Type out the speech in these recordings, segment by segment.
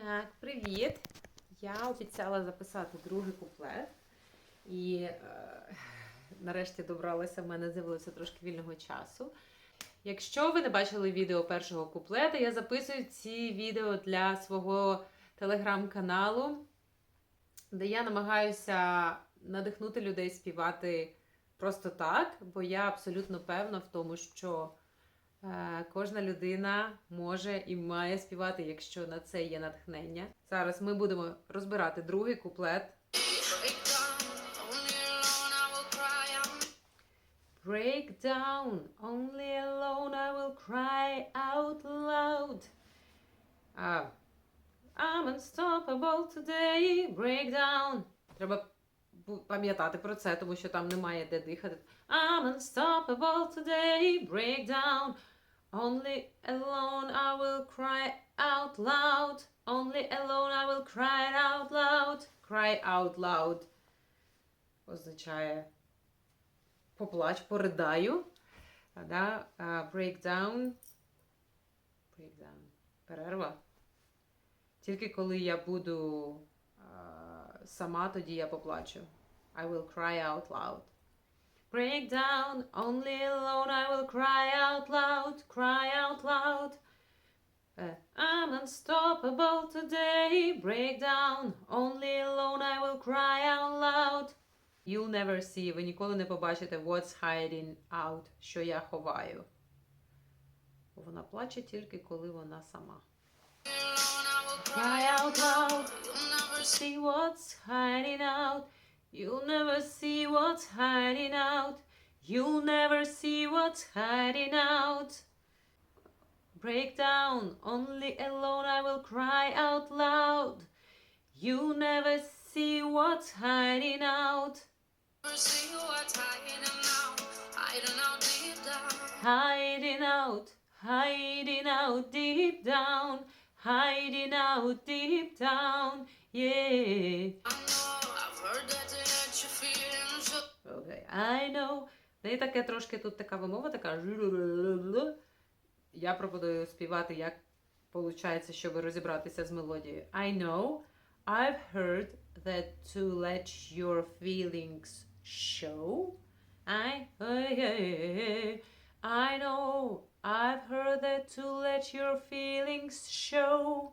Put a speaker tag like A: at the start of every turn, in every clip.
A: Так, привіт! Я обіцяла записати другий куплет. І е, нарешті добралася, в мене з'явилося трошки вільного часу. Якщо ви не бачили відео першого куплета, я записую ці відео для свого телеграм-каналу, де я намагаюся надихнути людей співати просто так, бо я абсолютно певна в тому, що кожна людина може і має співати, якщо на це є натхнення. Зараз ми будемо розбирати другий куплет. Break down, only alone I will cry out loud. А, I'm unstoppable today, break down. Треба пам'ятати про це, тому що там немає де дихати. I'm unstoppable today, break down. Only alone I will cry out loud. Only alone I will cry out loud. Cry out loud. Означає поплач, поридаю. А, Да? А, breakdown. Breakdown. Перерва. Тільки коли я буду а, сама, тоді я поплачу. I will cry out loud. Break down, only alone I will cry out loud, cry out loud. Е, I'm unstoppable today, break down, only alone I will cry out loud. You'll never see, ви ніколи не побачите what's hiding out, що я ховаю. Бо Вона плаче тільки коли вона сама. Cry out loud, see what's hiding out. You'll never see what's hiding out. You'll never see what's hiding out. Break down, only alone I will cry out loud. You'll never see what's hiding out. Hiding out, hiding out deep down, hiding out deep down, yeah. Окей, I know. В неї таке трошки тут така вимова, така. Я пропоную співати, як виходить, щоб розібратися з мелодією. I know, I've heard that to let your feelings show. I, I know, I've heard that to let your feelings show.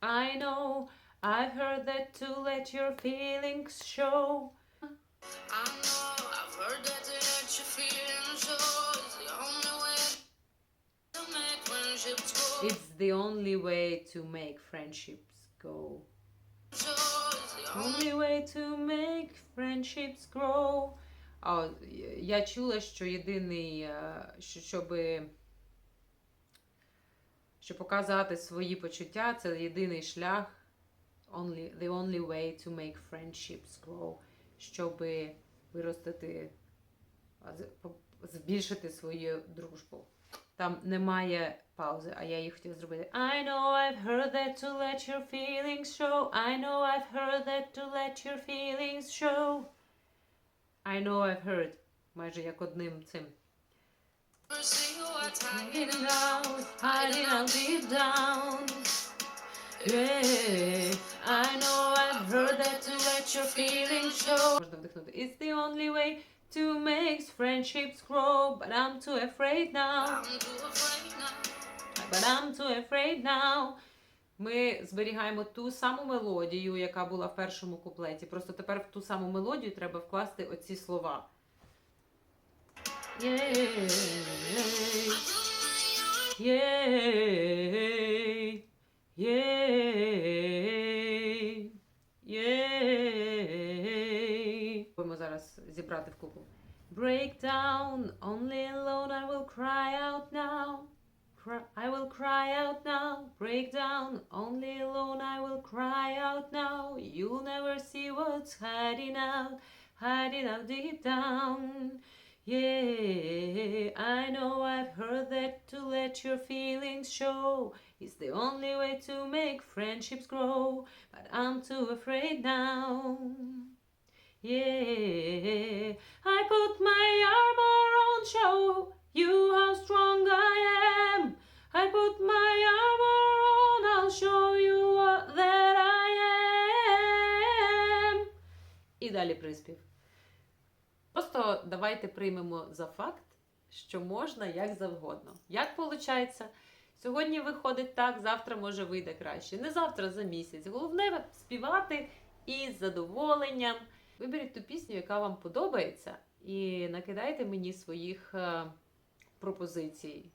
A: I know, I've heard that to let your feelings show. It's the only way to make friendships go. It's the Only way to make friendships grow. А, я чула, що єдиний, е, що, щоб, щоб показати свої почуття, це єдиний шлях. Only, the only way to make friendships grow. Щоб виростити, а, з- по- збільшити свою дружбу. Там немає паузи, а я її хотіла зробити. I know I've heard that to let your feelings show. I know I've heard that to let your feelings show. I know I've heard. Майже як одним цим. Hiding out, hiding out deep down. Yeah, I know I've heard that to let your feelings show. Можна вдихнути. It's the only way to make friendships grow, but I'm too afraid now. But I'm too afraid now. Ми зберігаємо ту саму мелодію, яка була в першому куплеті. Просто тепер в ту саму мелодію треба вкласти оці слова. Єй, єй, зараз зібрати в купу. Break down, only alone I will cry out now. Cry, I will cry out now, break down. Only alone I will cry out now. You'll never see what's hiding out, hiding out deep down. Yeah, I know I've heard that to let your feelings show is the only way to make friendships grow. But I'm too afraid now. Yeah, I put my armor on, show you how strong I am. I put my armor on, I'll show you what that I am. І далі приспів. Просто давайте приймемо за факт, що можна як завгодно. Як виходить? Сьогодні виходить так, завтра може вийде краще. Не завтра за місяць. Головне співати із задоволенням. Виберіть ту пісню, яка вам подобається, і накидайте мені своїх е, пропозицій.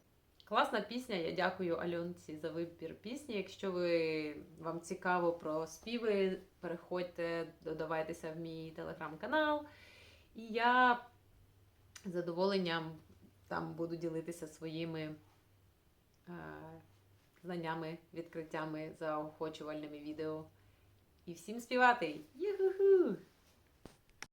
A: Класна пісня. Я дякую Альонці за вибір пісні. Якщо ви вам цікаво про співи, переходьте, додавайтеся в мій телеграм-канал. І я з задоволенням там буду ділитися своїми е, знаннями, відкриттями, заохочувальними відео. І всім співати! Юху!